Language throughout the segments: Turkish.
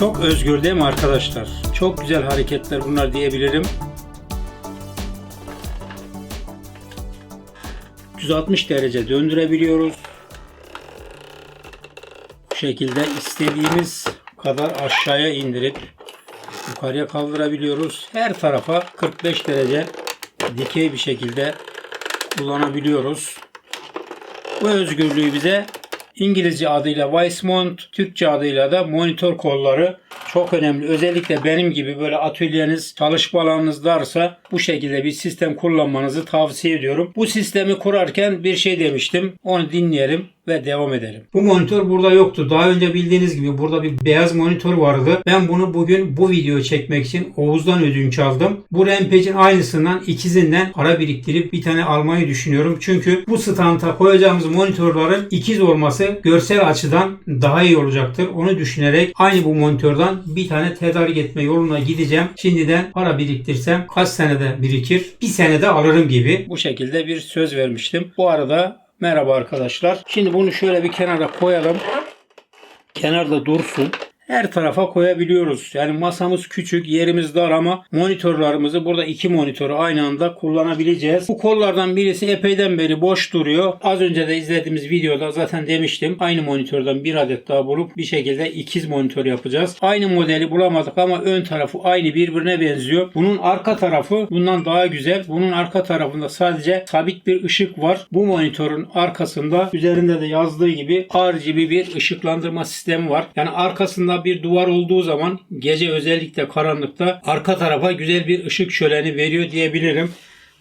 Çok özgür değil mi arkadaşlar? Çok güzel hareketler bunlar diyebilirim. 360 derece döndürebiliyoruz. Bu şekilde istediğimiz kadar aşağıya indirip yukarıya kaldırabiliyoruz. Her tarafa 45 derece dikey bir şekilde kullanabiliyoruz. Bu özgürlüğü bize İngilizce adıyla Weissmont, Türkçe adıyla da monitör kolları çok önemli. Özellikle benim gibi böyle atölyeniz, çalışma alanınız varsa bu şekilde bir sistem kullanmanızı tavsiye ediyorum. Bu sistemi kurarken bir şey demiştim. Onu dinleyelim ve devam edelim. Bu monitör burada yoktu. Daha önce bildiğiniz gibi burada bir beyaz monitör vardı. Ben bunu bugün bu videoyu çekmek için Oğuz'dan ödünç aldım. Bu Rampage'in aynısından ikizinden para biriktirip bir tane almayı düşünüyorum. Çünkü bu standa koyacağımız monitörlerin ikiz olması görsel açıdan daha iyi olacaktır. Onu düşünerek aynı bu monitörden bir tane tedarik etme yoluna gideceğim. Şimdiden para biriktirsem kaç senede birikir? Bir senede alırım gibi. Bu şekilde bir söz vermiştim. Bu arada merhaba arkadaşlar. Şimdi bunu şöyle bir kenara koyalım. Kenarda dursun her tarafa koyabiliyoruz. Yani masamız küçük, yerimiz dar ama monitörlerimizi burada iki monitörü aynı anda kullanabileceğiz. Bu kollardan birisi epeyden beri boş duruyor. Az önce de izlediğimiz videoda zaten demiştim. Aynı monitörden bir adet daha bulup bir şekilde ikiz monitör yapacağız. Aynı modeli bulamadık ama ön tarafı aynı birbirine benziyor. Bunun arka tarafı bundan daha güzel. Bunun arka tarafında sadece sabit bir ışık var. Bu monitörün arkasında üzerinde de yazdığı gibi RGB bir ışıklandırma sistemi var. Yani arkasında bir duvar olduğu zaman gece özellikle karanlıkta arka tarafa güzel bir ışık şöleni veriyor diyebilirim.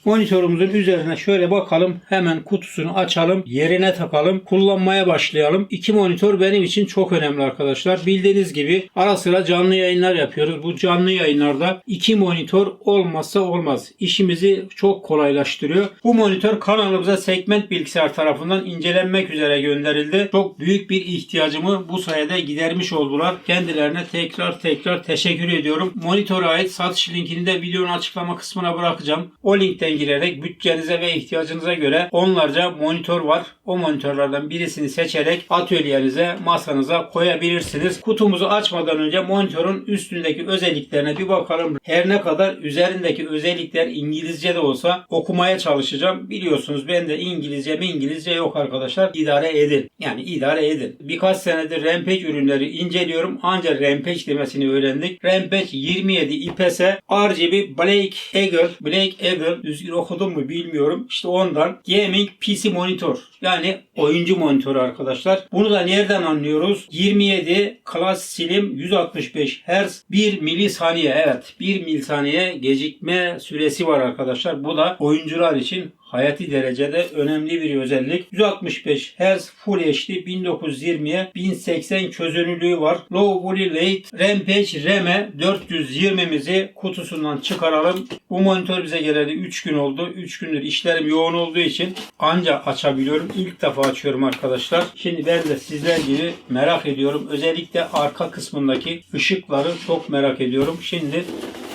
Monitörümüzün üzerine şöyle bakalım. Hemen kutusunu açalım. Yerine takalım. Kullanmaya başlayalım. İki monitör benim için çok önemli arkadaşlar. Bildiğiniz gibi ara sıra canlı yayınlar yapıyoruz. Bu canlı yayınlarda iki monitör olmazsa olmaz. İşimizi çok kolaylaştırıyor. Bu monitör kanalımıza segment bilgisayar tarafından incelenmek üzere gönderildi. Çok büyük bir ihtiyacımı bu sayede gidermiş oldular. Kendilerine tekrar tekrar teşekkür ediyorum. Monitöre ait satış linkini de videonun açıklama kısmına bırakacağım. O linkten girerek bütçenize ve ihtiyacınıza göre onlarca monitör var. O monitörlerden birisini seçerek atölyenize, masanıza koyabilirsiniz. Kutumuzu açmadan önce monitörün üstündeki özelliklerine bir bakalım. Her ne kadar üzerindeki özellikler İngilizce de olsa okumaya çalışacağım. Biliyorsunuz ben de İngilizce mi İngilizce yok arkadaşlar. İdare edin. Yani idare edin. Birkaç senedir Rampage ürünleri inceliyorum. Ancak Rampage demesini öğrendik. Rampage 27 IPS RGB Black Eagle Black Eagle düzgün okudum mu bilmiyorum. İşte ondan Gaming PC Monitor. Yani oyuncu monitörü arkadaşlar. Bunu da nereden anlıyoruz? 27 Class Slim 165 Hz 1 milisaniye evet 1 milisaniye gecikme süresi var arkadaşlar. Bu da oyuncular için hayati derecede önemli bir özellik. 165 Hz Full HD 1920'ye 1080 çözünürlüğü var. Low Poly Rate Rampage RAM'e 420'mizi kutusundan çıkaralım. Bu monitör bize geleli 3 gün oldu. 3 gündür işlerim yoğun olduğu için anca açabiliyorum. İlk defa açıyorum arkadaşlar. Şimdi ben de sizler gibi merak ediyorum. Özellikle arka kısmındaki ışıkları çok merak ediyorum. Şimdi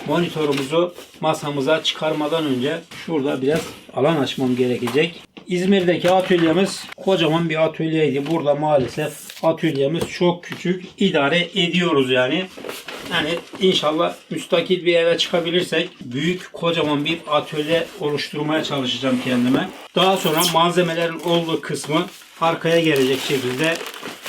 monitörümüzü masamıza çıkarmadan önce şurada biraz alan açmam gerekecek. İzmir'deki atölyemiz kocaman bir atölyeydi. Burada maalesef atölyemiz çok küçük. İdare ediyoruz yani. Yani inşallah müstakil bir eve çıkabilirsek büyük kocaman bir atölye oluşturmaya çalışacağım kendime. Daha sonra malzemelerin olduğu kısmı arkaya gelecek şekilde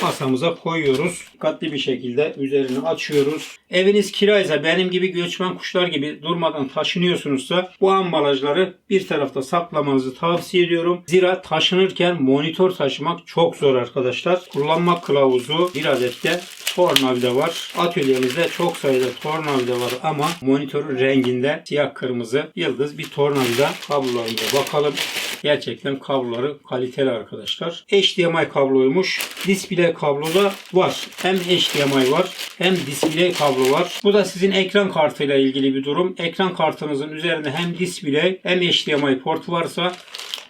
masamıza koyuyoruz. Dikkatli bir şekilde üzerini açıyoruz. Eviniz kiraysa benim gibi göçmen kuşlar gibi durmadan taşınıyorsunuzsa bu ambalajları bir tarafta saklamanızı tavsiye ediyorum. Zira taşınırken monitör taşımak çok zor arkadaşlar. Kullanma kılavuzu bir adette tornavida var. Atölyemizde çok sayıda tornavida var ama monitörün renginde siyah kırmızı yıldız bir tornavida kablolarımıza bakalım. Gerçekten kabloları kaliteli arkadaşlar. HDMI kabloymuş. Display kablo da var. Hem HDMI var hem display kablo var. Bu da sizin ekran kartıyla ilgili bir durum. Ekran kartınızın üzerinde hem display hem HDMI port varsa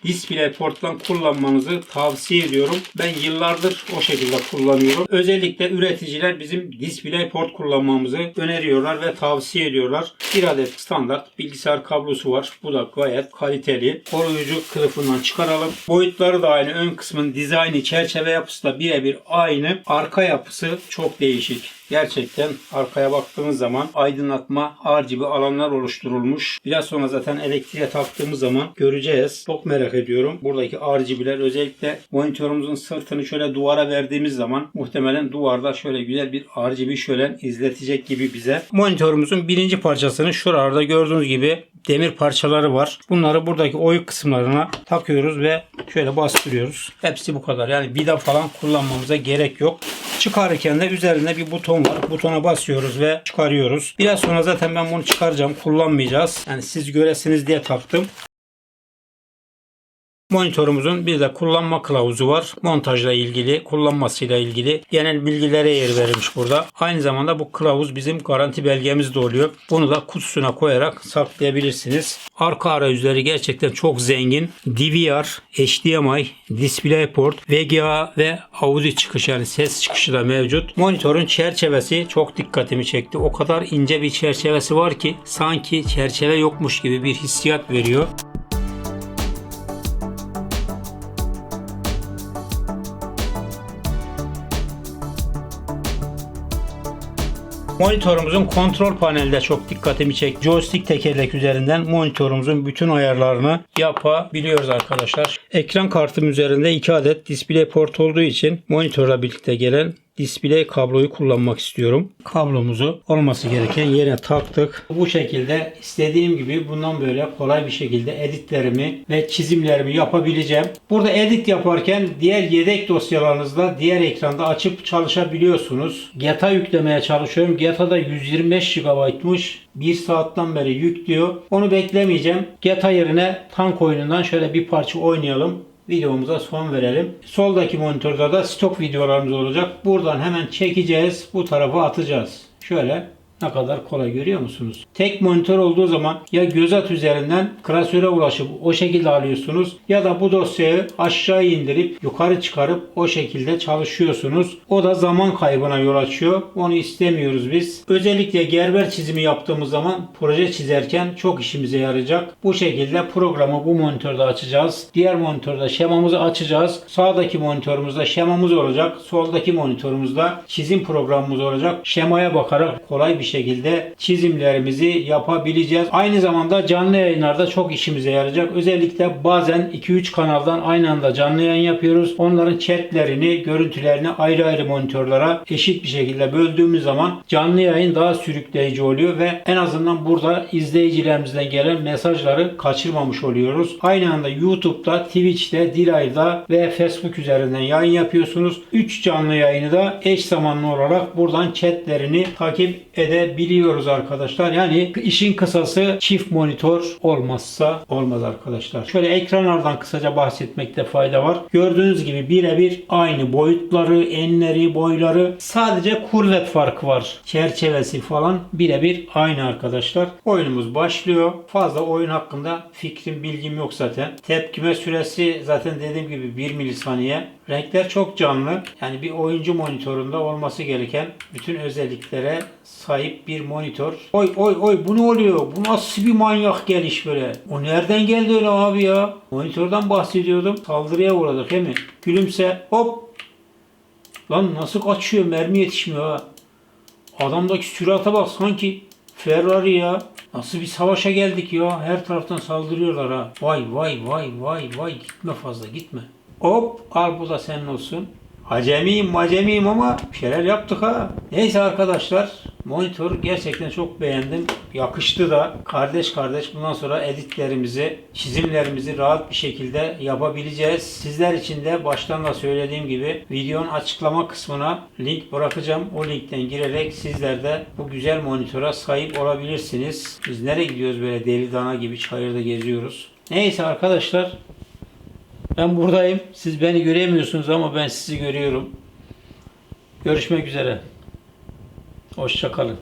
display porttan kullanmanızı tavsiye ediyorum. Ben yıllardır o şekilde kullanıyorum. Özellikle üreticiler bizim display port kullanmamızı öneriyorlar ve tavsiye ediyorlar. Bir adet standart bilgisayar kablosu var. Bu da gayet kaliteli. Koruyucu kılıfından çıkaralım. Boyutları da aynı. Ön kısmın dizaynı, çerçeve yapısı da birebir aynı. Arka yapısı çok değişik. Gerçekten arkaya baktığımız zaman aydınlatma RGB alanlar oluşturulmuş. Biraz sonra zaten elektriğe taktığımız zaman göreceğiz. Çok merak ediyorum. Buradaki RGB'ler özellikle monitörümüzün sırtını şöyle duvara verdiğimiz zaman muhtemelen duvarda şöyle güzel bir RGB şölen izletecek gibi bize. Monitörümüzün birinci parçasını şuralarda gördüğünüz gibi demir parçaları var. Bunları buradaki oyuk kısımlarına takıyoruz ve şöyle bastırıyoruz. Hepsi bu kadar. Yani vida falan kullanmamıza gerek yok. Çıkarırken de üzerinde bir buton var. Butona basıyoruz ve çıkarıyoruz. Biraz sonra zaten ben bunu çıkaracağım. Kullanmayacağız. Yani siz göresiniz diye taktım. Monitörümüzün bir de kullanma kılavuzu var. Montajla ilgili, kullanmasıyla ilgili genel bilgilere yer verilmiş burada. Aynı zamanda bu kılavuz bizim garanti belgemiz de oluyor. Bunu da kutusuna koyarak saklayabilirsiniz. Arka arayüzleri gerçekten çok zengin. DVR, HDMI, DisplayPort, VGA ve audio çıkış yani ses çıkışı da mevcut. Monitörün çerçevesi çok dikkatimi çekti. O kadar ince bir çerçevesi var ki sanki çerçeve yokmuş gibi bir hissiyat veriyor. Monitörümüzün kontrol paneli de çok dikkatimi çekti. Joystick tekerlek üzerinden monitörümüzün bütün ayarlarını yapabiliyoruz arkadaşlar. Ekran kartım üzerinde 2 adet DisplayPort olduğu için monitörle birlikte gelen display kabloyu kullanmak istiyorum. Kablomuzu olması gereken yere taktık. Bu şekilde istediğim gibi bundan böyle kolay bir şekilde editlerimi ve çizimlerimi yapabileceğim. Burada edit yaparken diğer yedek dosyalarınızla diğer ekranda açıp çalışabiliyorsunuz. GETA yüklemeye çalışıyorum. GETA'da 125 GB'mış. 1 saatten beri yüklüyor. Onu beklemeyeceğim. GETA yerine tank oyunundan şöyle bir parça oynayalım videomuza son verelim. Soldaki monitörde de stok videolarımız olacak. Buradan hemen çekeceğiz. Bu tarafa atacağız. Şöyle ne kadar kolay görüyor musunuz? Tek monitör olduğu zaman ya göz at üzerinden klasöre ulaşıp o şekilde alıyorsunuz ya da bu dosyayı aşağı indirip yukarı çıkarıp o şekilde çalışıyorsunuz. O da zaman kaybına yol açıyor. Onu istemiyoruz biz. Özellikle gerber çizimi yaptığımız zaman proje çizerken çok işimize yarayacak. Bu şekilde programı bu monitörde açacağız. Diğer monitörde şemamızı açacağız. Sağdaki monitörümüzde şemamız olacak. Soldaki monitörümüzde çizim programımız olacak. Şemaya bakarak kolay bir şekilde çizimlerimizi yapabileceğiz. Aynı zamanda canlı yayınlarda çok işimize yarayacak. Özellikle bazen 2-3 kanaldan aynı anda canlı yayın yapıyoruz. Onların chatlerini, görüntülerini ayrı ayrı monitörlere eşit bir şekilde böldüğümüz zaman canlı yayın daha sürükleyici oluyor ve en azından burada izleyicilerimizden gelen mesajları kaçırmamış oluyoruz. Aynı anda YouTube'da, Twitch'te, Dilay'da ve Facebook üzerinden yayın yapıyorsunuz. 3 canlı yayını da eş zamanlı olarak buradan chatlerini takip edebiliyoruz arkadaşlar. Yani işin kısası çift monitör olmazsa olmaz arkadaşlar. Şöyle ekranlardan kısaca bahsetmekte fayda var. Gördüğünüz gibi birebir aynı boyutları, enleri, boyları sadece kurvet farkı var. Çerçevesi falan birebir aynı arkadaşlar. Oyunumuz başlıyor. Fazla oyun hakkında fikrim, bilgim yok zaten. Tepkime süresi zaten dediğim gibi 1 milisaniye. Renkler çok canlı. Yani bir oyuncu monitöründe olması gereken bütün özelliklere sahip bir monitör. Oy oy oy bu ne oluyor? Bu nasıl bir manyak geliş böyle? O nereden geldi öyle abi ya? Monitörden bahsediyordum. Saldırıya uğradık değil mi? Gülümse hop. Lan nasıl kaçıyor? Mermi yetişmiyor ha. Adamdaki sürate bak sanki Ferrari ya. Nasıl bir savaşa geldik ya. Her taraftan saldırıyorlar ha. Vay vay vay vay vay. Gitme fazla gitme. Hop al bu da senin olsun. Acemiyim macemiyim ama şeyler yaptık ha. Neyse arkadaşlar monitör gerçekten çok beğendim. Yakıştı da. Kardeş kardeş bundan sonra editlerimizi, çizimlerimizi rahat bir şekilde yapabileceğiz. Sizler için de baştan da söylediğim gibi videonun açıklama kısmına link bırakacağım. O linkten girerek sizler de bu güzel monitöre sahip olabilirsiniz. Biz nereye gidiyoruz böyle deli dana gibi çayırda geziyoruz. Neyse arkadaşlar ben buradayım. Siz beni göremiyorsunuz ama ben sizi görüyorum. Görüşmek üzere. Hoşçakalın.